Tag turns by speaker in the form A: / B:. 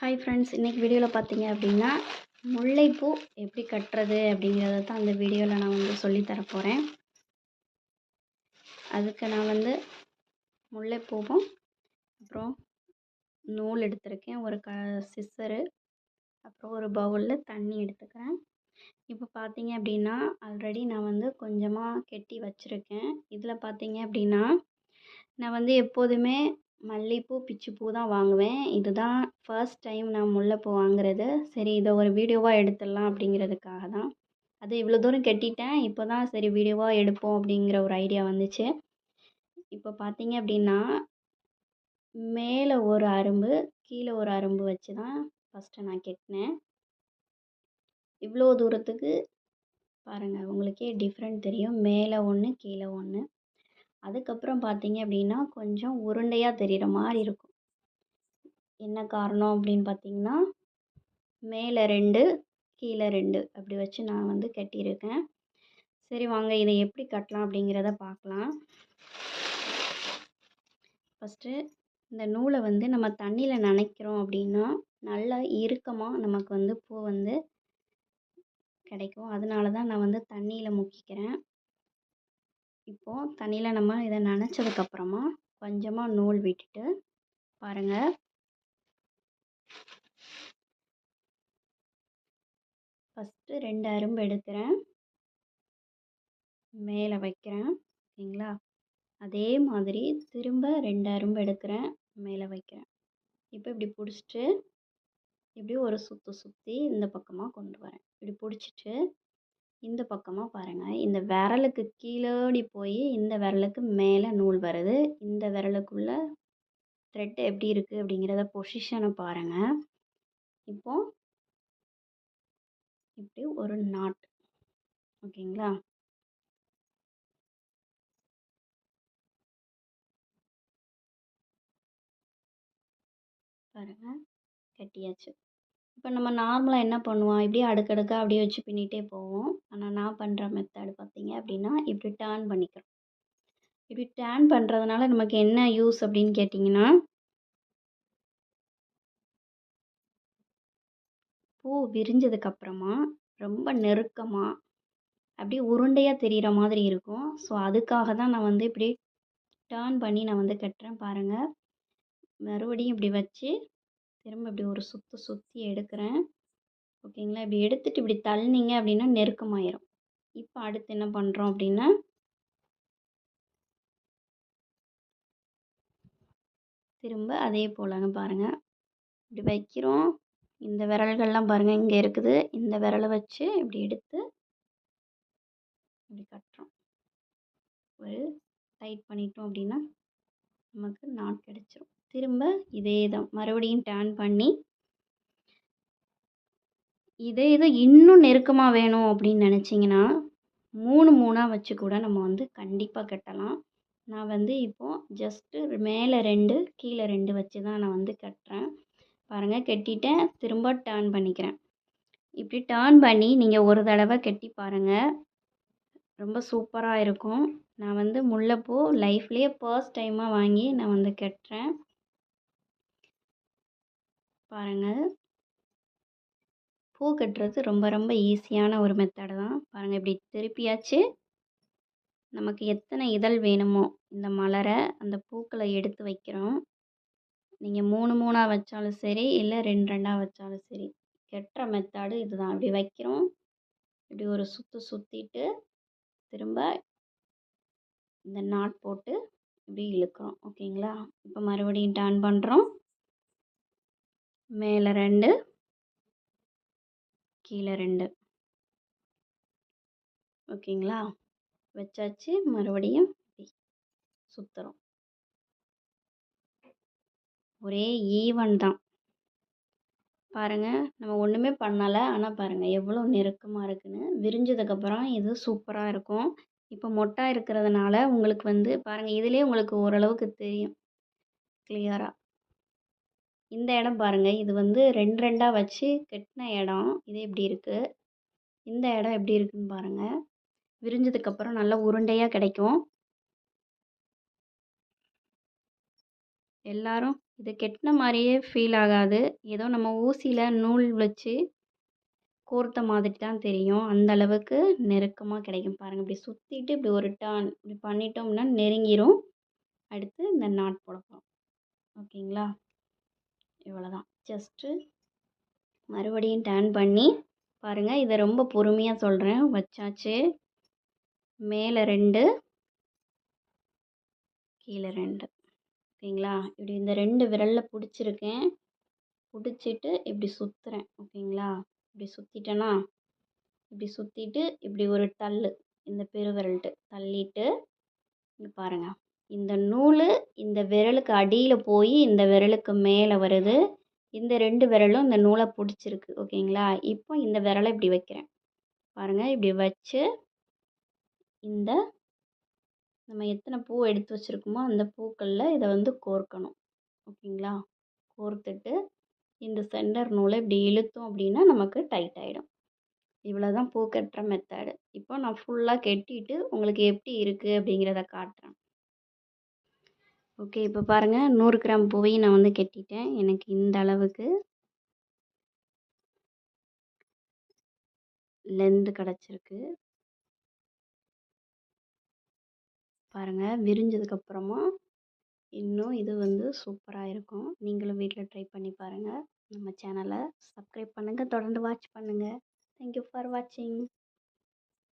A: Hi friends இன்றைக்கி வீடியோவில் பார்த்தீங்க அப்படின்னா முல்லைப்பூ எப்படி கட்டுறது அப்படிங்கிறத தான் அந்த வீடியோவில் நான் வந்து சொல்லித் போகிறேன் அதுக்கு நான் வந்து முல்லைப்பூவும் அப்புறம் நூல் எடுத்திருக்கேன். ஒரு க சிஸ்ஸரு அப்புறம் ஒரு பவுலில் தண்ணி எடுத்துக்கிறேன். இப்போ பார்த்தீங்க அப்படின்னா ஆல்ரெடி நான் வந்து கொஞ்சமாக கெட்டி வச்சுருக்கேன். இதில் பார்த்தீங்க அப்படின்னா நான் வந்து எப்போதுமே மல்லிகைப்பூ பிச்சிப்பூ தான் வாங்குவேன். இதுதான் ஃபர்ஸ்ட் டைம் நான் முல்லைப்பூ வாங்குறது. சரி இதை ஒரு வீடியோவாக எடுத்துடலாம் அப்படிங்கிறதுக்காக தான். அது இவ்வளோ தூரம் கட்டிட்டேன். இப்போ தான் சரி வீடியோவாக எடுப்போம் அப்படிங்கிற ஒரு ஐடியா வந்துச்சு. இப்போ பார்த்தீங்க அப்படின்னா மேலே ஒரு அரும்பு கீழே ஒரு அரும்பு வச்சு தான் ஃபஸ்ட்டு நான் கட்டினேன். இவ்வளோ தூரத்துக்கு பாருங்கள் உங்களுக்கே டிஃப்ரெண்ட் தெரியும். மேலே ஒன்று கீழே ஒன்று அதுக்கப்புறம் பார்த்தீங்க அப்படின்னா கொஞ்சம் உருண்டையாக தெரிகிற மாதிரி இருக்கும். என்ன காரணம் அப்படின்னு பார்த்தீங்கன்னா மேலே ரெண்டு கீழே ரெண்டு அப்படி வச்சு நான் வந்து கட்டியிருக்கேன். சரி வாங்க இதை எப்படி கட்டலாம் அப்படிங்கிறத பார்க்கலாம். ஃபஸ்ட்டு இந்த நூலை வந்து நம்ம தண்ணியில் நனைக்கிறோம் அப்படின்னா நல்லா இறுக்கமாக நமக்கு வந்து பூ வந்து கிடைக்கும். அதனால தான் நான் வந்து தண்ணியில் முக்கிக்கிறேன். இப்போது தண்ணியில் நம்ம இதை நனைச்சதுக்கப்புறமா கொஞ்சமாக நூல் விட்டுட்டு பாருங்கள் ஃபஸ்ட்டு ரெண்டு அரும்பு எடுக்கிறேன். மேலே வைக்கிறேன். ஓகேங்களா? அதே மாதிரி திரும்ப ரெண்டு அரும்பு எடுக்கிறேன். மேலே வைக்கிறேன். இப்போ இப்படி பிடிச்சிட்டு இப்படி ஒரு சுற்று சுற்றி இந்த பக்கமாக கொண்டு வரேன். இப்படி பிடிச்சிட்டு இந்த பக்கமாக பாருங்கள் இந்த விரலுக்கு கீழோடி போய் இந்த விரலுக்கு மேலே நூல் வருது. இந்த விரலுக்குள்ள த்ரெட் எப்படி இருக்குது அப்படிங்கிறத பொசிஷனை பாருங்கள் இப்போது இப்படி ஒரு நாட் ஓகேங்களா? பாருங்கள் கட்டியாச்சு. இப்போ நம்ம நார்மலாக என்ன பண்ணுவோம்? இப்படியே அடுக்கடுக்காக அப்படியே வச்சு பின்னிட்டே போவோம். ஆனால் நான் பண்ணுற மெத்தடு பார்த்தீங்க அப்படின்னா இப்படி டேர்ன் பண்ணிக்கிறோம். இப்படி டேர்ன் பண்ணுறதுனால நமக்கு என்ன யூஸ் அப்படின்னு கேட்டிங்கன்னா பூ விரிஞ்சதுக்கப்புறமா ரொம்ப நெருக்கமாக அப்படியே உருண்டையாக தெரிகிற மாதிரி இருக்கும். ஸோ அதுக்காக தான் நான் வந்து இப்படி டேர்ன் பண்ணி நான் வந்து கட்டுறேன் பாருங்கள் மறுபடியும் இப்படி வச்சு திரும்ப இப்படி ஒரு சுற்று சுற்றி எடுக்கிறேன். ஓகேங்களா? இப்படி எடுத்துகிட்டு இப்படி தள்ளினீங்க அப்படின்னா நெருக்கமாயிரும் இப்போ அடுத்து என்ன பண்ணுறோம் அப்படின்னா திரும்ப அதே போலங்க பாருங்கள் இப்படி வைக்கிறோம். இந்த விரல்கள்லாம் பாருங்கள் இங்கே இருக்குது. இந்த விரலை வச்சு இப்படி எடுத்து இப்படி கட்டுறோம். ஒரு டைட் பண்ணிட்டோம் அப்படின்னா நமக்கு நாட் கிடச்சிரும். திரும்ப இதே தான். மறுபடியும் டேர்ன் பண்ணி இதே இது இன்னும் நெருக்கமாக வேணும் அப்படின்னு நினச்சிங்கன்னா மூணு மூணாக வச்சு கூட நம்ம வந்து கண்டிப்பாக கட்டலாம். நான் வந்து இப்போது ஜஸ்ட்டு மேலே ரெண்டு கீழே ரெண்டு வச்சு தான் நான் வந்து கட்டுறேன். பாருங்கள் கட்டிட்டேன். திரும்ப டேர்ன் பண்ணிக்கிறேன். இப்படி டேர்ன் பண்ணி நீங்கள் ஒரு தடவை கட்டி பாருங்கள் ரொம்ப சூப்பராக இருக்கும். நான் வந்து முல்லைப்பூ லைஃப்லேயே ஃபர்ஸ்ட் டைமாக வாங்கி நான் வந்து கட்டுறேன். பாருங்கள் பூ கட்டுறது ரொம்ப ரொம்ப ஈஸியான ஒரு மெத்தடு தான். பாருங்கள் இப்படி திருப்பியாச்சு. நமக்கு எத்தனை இதழ் வேணுமோ இந்த மலரை அந்த பூக்களை எடுத்து வைக்கிறோம். நீங்கள் மூணு மூணாக வச்சாலும் சரி இல்லை ரெண்டு ரெண்டாக வச்சாலும் சரி கெட்டுற மெத்தடு இதுதான். இப்படி வைக்கிறோம். இப்படி ஒரு சுற்று சுற்றிட்டு திரும்ப இந்த நாட் போட்டு இப்படி இழுக்கிறோம். ஓகேங்களா? இப்போ மறுபடியும் டர்ன் பண்ணுறோம் மேலே ரெண்டு. கீழே ரெண்டு. ஓகேங்களா? வச்சாச்சு. மறுபடியும் சுற்றுறோம் ஒரே ஈவன் தான். பாருங்கள் நம்ம ஒன்றுமே பண்ணலை. ஆனால் பாருங்கள் எவ்வளோ நெருக்கமாக இருக்குன்னு. விரிஞ்சதுக்கப்புறம் இது சூப்பராக இருக்கும். இப்போ மொட்டாக இருக்கிறதுனால உங்களுக்கு வந்து பாருங்கள் இதிலே உங்களுக்கு ஓரளவுக்கு தெரியும். கிளியராக இந்த இடம் பாருங்கள் இது வந்து ரெண்டு ரெண்டாக வச்சு கட்டின இடம். இது எப்படி இருக்குது இந்த இடம் எப்படி இருக்குன்னு பாருங்கள் விரிஞ்சதுக்கப்புறம் நல்லா உருண்டையாக கிடைக்கும். எல்லாரும் இது கெட்டின மாதிரியே ஃபீல் ஆகாது. ஏதோ நம்ம ஊசியில் நூல் வச்சு கோர்த்த மாதிரி தான் தெரியும். அந்த அளவுக்கு நெருக்கமாக கிடைக்கும். பாருங்கள் இப்படி சுற்றிட்டு இப்படி ஒரு டர்ன் இப்படி பண்ணிட்டோம்னா நெருங்கிரும். அடுத்து இந்த நாட் போட போகிறோம் ஓகேங்களா? இவ்வளோதான் ஜஸ்ட்டு மறுபடியும் டேர்ன் பண்ணி பாருங்கள் இதை ரொம்ப பொறுமையாக சொல்கிறேன் வச்சாச்சு. மேலே ரெண்டு. கீழே ரெண்டு. ஓகேங்களா? இப்படி இந்த ரெண்டு விரலில் பிடிச்சிருக்கேன். பிடிச்சிட்டு இப்படி சுற்றுறேன் ஓகேங்களா? இப்படி சுற்றிட்டேன்னா இப்படி சுற்றிட்டு இப்படி ஒரு தள்ளு. இந்த பெருவிரல்ட்டு தள்ளிட்டு இங்கே பாருங்கள் இந்த நூல் இந்த விரலுக்கு அடியில் போய் இந்த விரலுக்கு மேலே வருது. இந்த ரெண்டு விரலும் இந்த நூலை பிடிச்சிருக்கு. ஓகேங்களா? இப்போ இந்த விரலை இப்படி வைக்கிறேன். பாருங்கள் இப்படி வச்சு இந்த நம்ம எத்தனை பூ எடுத்து வச்சுருக்கோமோ அந்த பூக்களில் இதை வந்து கோர்க்கணும். ஓகேங்களா? கோர்த்துட்டு இந்த சென்டர் நூலை இப்படி இழுத்தோம் அப்படின்னா நமக்கு டைட் ஆகிடும் இவ்வளோ தான் பூ கட்டுற மெத்தடு இப்போ நான் ஃபுல்லாக கட்டிட்டு உங்களுக்கு எப்படி இருக்குது அப்படிங்கிறத காட்டுறேன். ஓகே இப்போ பாருங்கள் நூறு கிராம் பூவையும் நான் வந்து கட்டிட்டேன். எனக்கு இந்த அளவுக்கு லென்த்து கிடச்சிருக்கு. பாருங்கள் விரிஞ்சதுக்கப்புறமா இன்னும் இது வந்து சூப்பராக இருக்கும். நீங்களும் வீட்டில் ட்ரை பண்ணி பாருங்கள் நம்ம சேனலை சப்ஸ்கிரைப் பண்ணுங்கள் தொடர்ந்து வாட்ச் பண்ணுங்கள் தேங்க்யூ ஃபார் வாட்சிங்